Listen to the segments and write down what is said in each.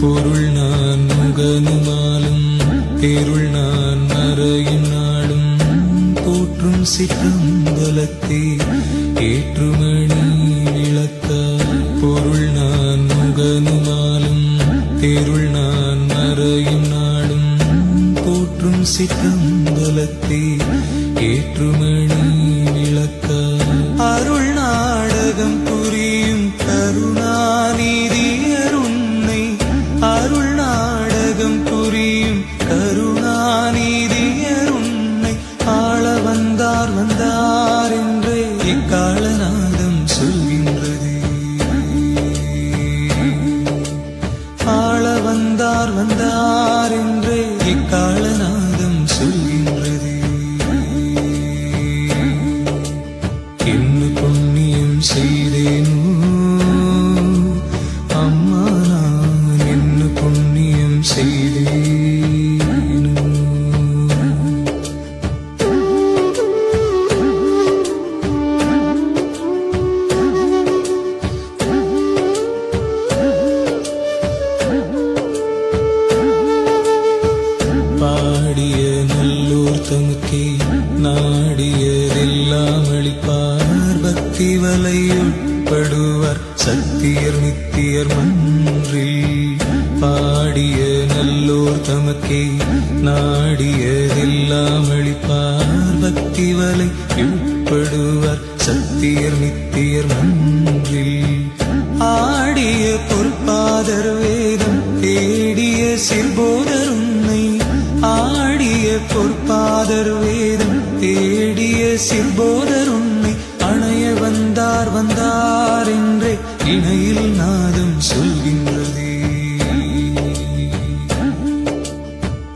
பொருள் நான் முகனுமாலும் பேருள் நான் மறையும் நாளும் போற்றும் சிற்றம்பலத்தே ஏற்றுமணி விளக்க பொருள் நான் முகனுமாலும் தேருள் நான் மறையும் நாளும் போற்றும் சிற்றம்பலத்தே ஏற்றுமணி விளக்க அருள் நாடகம் புரியும் கருணாநிதி வந்தார் வந்தார் என்று இக்கால நான் அளிப்பார் பக்தி சக்தியர் நித்தியர் மன்றில் பாடிய நல்லோர் தமக்கே நாடியதெல்லாம் அளிப்பார். பக்தி வலை உட்படுவார் சத்தியர் நித்தியர் மன்றில் ஆடிய பொற்பாதர் வேதம் தேடிய சிற்போதர் உன்னை ஆடிய பொற்பாதர் வேதம் தேடிய சிற்போதர் உன்னை வந்தார் வந்தார் என்றே இணையில் நாதம் சொல்கின்றதே.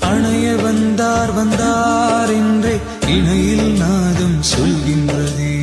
அணைய வந்தார் வந்தார் என்றே இணையில் நாதம் சொல்கின்றதே.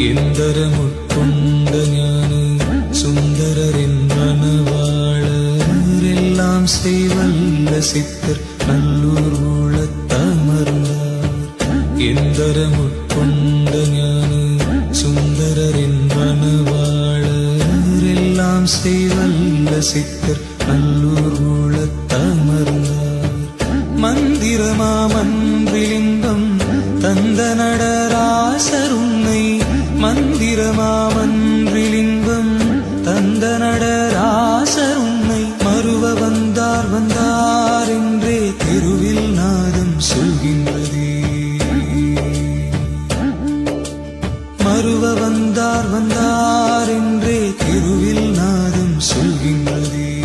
எந்தரமுட்கொண்ட ஞான சுந்தரரின் மனவாளரெல்லாம் செய்வல்ல சித்தர் நல்லூர் ஊழத்தமர்ந்தார் எந்தரமுட்கொண்ட ஞான சுந்தரரின் மனவாளரெல்லாம் செய்வல்ல சித்தர் நல்லூர் ஊழத்தமர்ந்தார் மந்திரமா மன்றிலிங்கம் மந்திரமாமன்றிலிங்கம் தந்த நடராசர் உன்னை மறுவ வந்தார் வந்தார் என்றே தெருவில் நாதம் சொல்கின்றதே. மறுவ வந்தார் வந்தார் என்றே தெருவில் நாதம் சொல்கின்றதே.